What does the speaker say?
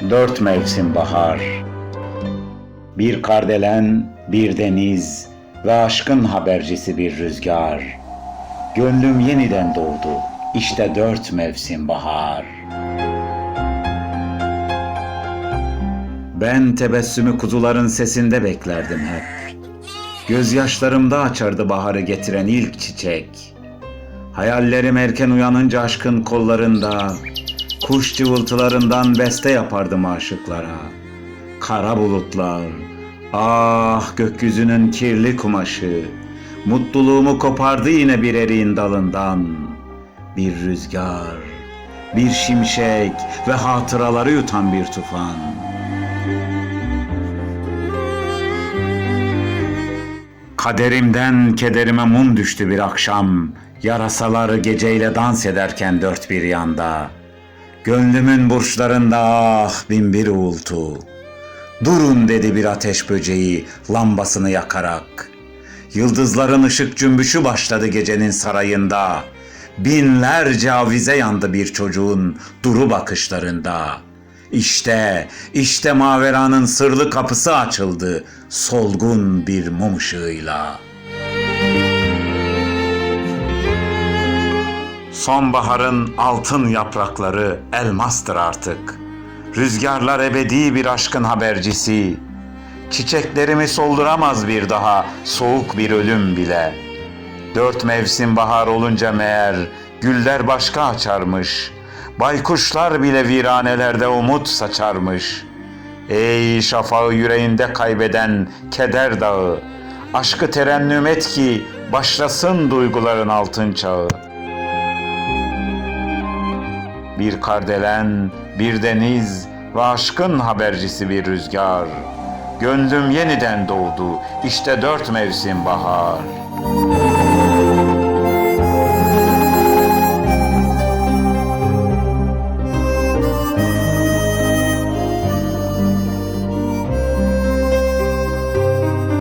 Dört mevsim bahar. Bir kardelen, bir deniz ve aşkın habercisi bir rüzgar. Gönlüm yeniden doğdu. İşte dört mevsim bahar. Ben tebessümü kuzuların sesinde beklerdim hep. Gözyaşlarımda açardı baharı getiren ilk çiçek. Hayallerim erken uyanınca aşkın kollarında, kuş cıvıltılarından beste yapardım aşıklara. Kara bulutlar, ah gökyüzünün kirli kumaşı, mutluluğumu kopardı yine bir eriğin dalından. Bir rüzgar, bir şimşek ve hatıraları yutan bir tufan. Kaderimden kederime mum düştü bir akşam. Yarasalar geceyle dans ederken dört bir yanda. Gönlümün burçlarında ah bin bir uğultu. Durun dedi bir ateş böceği lambasını yakarak. Yıldızların ışık cümbüşü başladı gecenin sarayında. Binlerce avize yandı bir çocuğun duru bakışlarında. İşte, işte Mavera'nın sırlı kapısı açıldı solgun bir mum ışığıyla. Sonbaharın altın yaprakları elmastır artık. Rüzgarlar ebedi bir aşkın habercisi. Çiçeklerimi solduramaz bir daha soğuk bir ölüm bile. Dört mevsim bahar olunca meğer güller başka açarmış. Baykuşlar bile viranelerde umut saçarmış. Ey şafağı yüreğinde kaybeden keder dağı. Aşkı terennüm et ki başlasın duyguların altın çağı. Bir kardelen, bir deniz ve aşkın habercisi bir rüzgar. Gönlüm yeniden doğdu, işte dört mevsim bahar.